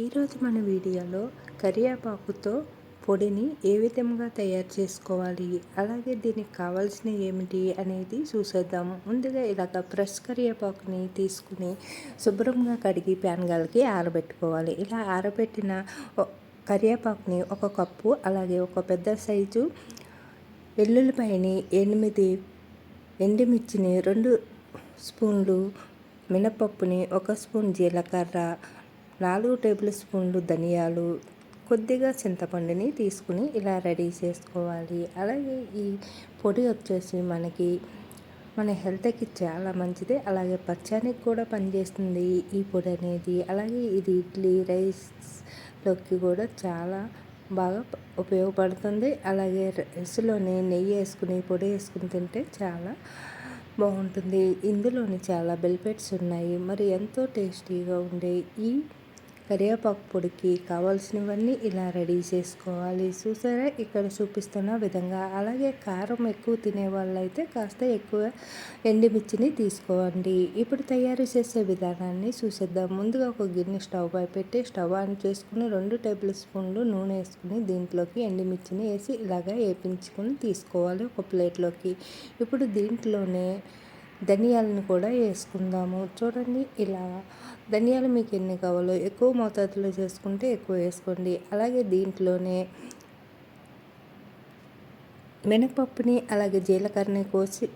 ఈరోజు మన వీడియోలో కరివేపాకుతో పొడిని ఏ విధంగా తయారు చేసుకోవాలి? అలాగే దీనికి కావాల్సిన ఏమిటి అనేది చూసేద్దాం ముందుగా ఇలాగ ఫ్రెష్ కరివేపాకుని తీసుకుని శుభ్రంగా కడిగి ప్యాన్గాలకి ఆరబెట్టుకోవాలి. ఇలా ఆరబెట్టిన కరివేపాకుని ఒక కప్పు అలాగే ఒక పెద్ద సైజు వెల్లుల్లిపాయని ఎనిమిది ఎండుమిర్చిని రెండు స్పూన్లు మినపప్పుని ఒక స్పూన్ జీలకర్ర నాలుగు టేబుల్ స్పూన్లు ధనియాలు కొద్దిగా చింతపండుని తీసుకుని ఇలా రెడీ చేసుకోవాలి. అలాగే ఈ పొడి వచ్చేసి మనకి మన హెల్త్కి చాలా మంచిది. అలాగే పచ్చానికి కూడా పనిచేస్తుంది ఈ పొడి అనేది. అలాగే ఇది ఇడ్లీ రైస్లోకి కూడా చాలా బాగా ఉపయోగపడుతుంది. అలాగే రైస్లోనే నెయ్యి వేసుకుని పొడి వేసుకుని తింటే చాలా బాగుంటుంది. ఇందులోని చాలా బెల్పెట్స్ ఉన్నాయి. మరి ఎంతో టేస్టీగా ఉండే ఈ కరివేపాకు పొడికి కావాల్సినవన్నీ ఇలా రెడీ చేసుకోవాలి. చూసారా? ఇక్కడ చూపిస్తున్న విధంగా. అలాగే కారం ఎక్కువ తినే వాళ్ళైతే కాస్త ఎక్కువ ఎండుమిర్చిని తీసుకోండి. ఇప్పుడు తయారు చేసే విధానాన్ని చూసేద్దాం. ముందుగా ఒక గిన్నె స్టవ్ పై పెట్టి స్టవ్ ఆన్ చేసుకుని రెండు టేబుల్ స్పూన్లు నూనె వేసుకుని దీంట్లోకి ఎండుమిర్చిని వేసి ఇలాగా వేపించుకుని తీసుకోవాలి ఒక ప్లేట్లోకి. ఇప్పుడు దీంట్లోనే ధనియాలను కూడా వేసుకుందాము. చూడండి ఇలా ధనియాలు మీకు ఎన్ని కావాలో ఎక్కువ మోతాదులో చేసుకుంటే ఎక్కువ వేసుకోండి. అలాగే దీంట్లోనే మినపప్పుని అలాగే జీలకర్రని కోసి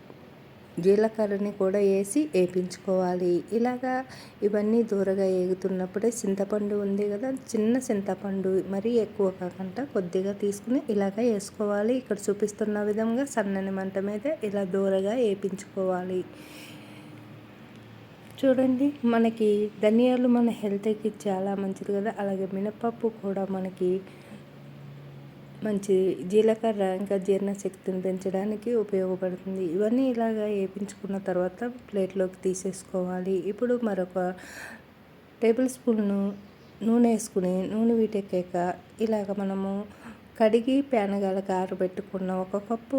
జీలకర్రని కూడా వేసి వేపించుకోవాలి. ఇలాగా ఇవన్నీ దూరగా వేగుతున్నప్పుడే చింతపండు ఉంది కదా చిన్న చింతపండు మరీ ఎక్కువ కాకుండా కొద్దిగా తీసుకుని ఇలాగ వేసుకోవాలి. ఇక్కడ చూపిస్తున్న విధంగా సన్నని మంట మీద ఇలా దూరగా వేపించుకోవాలి. చూడండి మనకి ధనియాలు మన హెల్త్కి చాలా మంచిది కదా. అలాగే మినపప్పు కూడా మనకి మంచి జీలకర్ర ఇంకా జీర్ణశక్తిని పెంచడానికి ఉపయోగపడుతుంది. ఇవన్నీ ఇలాగా వేపించుకున్న తర్వాత ప్లేట్లోకి తీసేసుకోవాలి. ఇప్పుడు మరొక టేబుల్ స్పూన్ను నూనె వేసుకుని నూనె వీటెక్కాక ఇలాగ మనము కడిగి పేనగాలకు ఆరబెట్టుకున్న ఒక కప్పు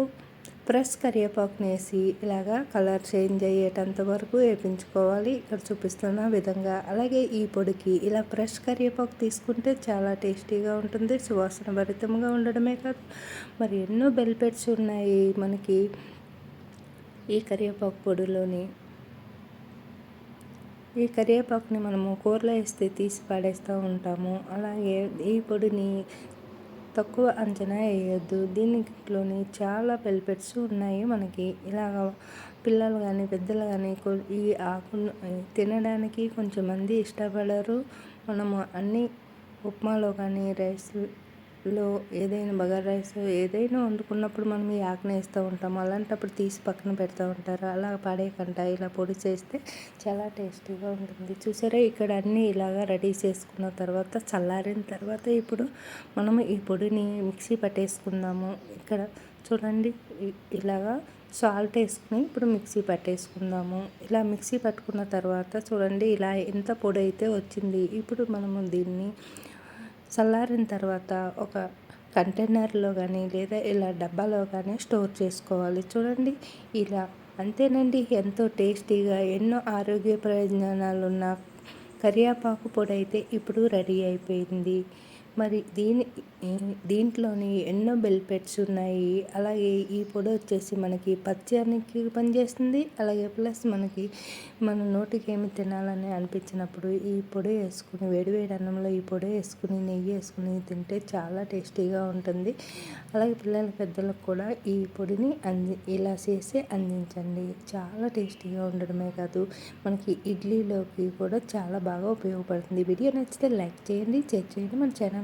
ఫ్రెష్ కరివేపాకుని వేసి ఇలాగా కలర్ చేంజ్ అయ్యేటంత వరకు వేపించుకోవాలి. ఇక్కడ చూపిస్తున్న విధంగా. అలాగే ఈ పొడికి ఇలా ఫ్రెష్ కరివేపాకు తీసుకుంటే చాలా టేస్టీగా ఉంటుంది. సువాసన భరితంగా ఉండడమే కాదు. మరి ఎన్నో బెల్పెట్స్ ఉన్నాయి మనకి ఈ కరివేపాకు పొడిలోని. ఈ కరివేపాకుని మనము కూరలో వేస్తే తీసి పడేస్తూ ఉంటాము. అలాగే ఈ పొడిని తక్కువ అంచనా వేయొద్దు. దీనిలోని చాలా బెనిఫిట్స్ ఉన్నాయి మనకి. ఇలాగ పిల్లలు కానీ పెద్దలు కానీ ఈ ఆకును తినడానికి కొంచెం మంది ఇష్టపడరు. మనము అన్ని ఉప్మాలో కానీ రైస్ లో ఏదైనా బగారా రైస్ ఏదైనా వండుకున్నప్పుడు మనం ఈ ఆకుని వేస్తూ ఉంటాం అలాంటప్పుడు తీసి పక్కన పెడతా ఉంటారు. అలా పడేయకంట ఇలా పొడి చేస్తే చాలా టేస్టీగా ఉంటుంది. చూసారా? ఇక్కడ అన్నీ ఇలాగా రెడీ చేసుకున్న తర్వాత చల్లారిన తర్వాత ఇప్పుడు మనము ఈ పొడిని మిక్సీ పట్టేసుకుందాము. ఇక్కడ చూడండి ఇలాగా సాల్ట్ వేసుకుని ఇప్పుడు మిక్సీ పట్టేసుకుందాము. ఇలా మిక్సీ పట్టుకున్న తర్వాత చూడండి ఇలా ఎంత పొడి అయితే వచ్చింది. ఇప్పుడు మనము దీన్ని చల్లారిన తర్వాత ఒక కంటైనర్లో కానీ లేదా ఇలా డబ్బాలో కానీ స్టోర్ చేసుకోవాలి. చూడండి ఇలా అంతేనండి. ఎంతో టేస్టీగా ఎన్నో ఆరోగ్య ప్రయోజనాలు ఉన్న కరివేపాకు పొడి అయితే ఇప్పుడు రెడీ అయిపోయింది. మరి దీని దీంట్లోని ఎన్నో బెల్పెట్స్ ఉన్నాయి. అలాగే ఈ పొడి వచ్చేసి మనకి పచ్చయానికి పనిచేస్తుంది. అలాగే ప్లస్ మనకి మన నోటికి ఏమి తినాలని అనిపించినప్పుడు ఈ పొడి వేసుకుని వేడివేడి అన్నంలో ఈ పొడి వేసుకుని నెయ్యి వేసుకుని తింటే చాలా టేస్టీగా ఉంటుంది. అలాగే పిల్లల పెద్దలకు కూడా ఈ పొడిని అంది ఇలా చేసి అందించండి. చాలా టేస్టీగా ఉండడమే కాదు మనకి ఇడ్లీలోకి కూడా చాలా బాగా ఉపయోగపడుతుంది. వీడియో నచ్చితే లైక్ చేయండి షేర్ చేయండి. మన ఛానల్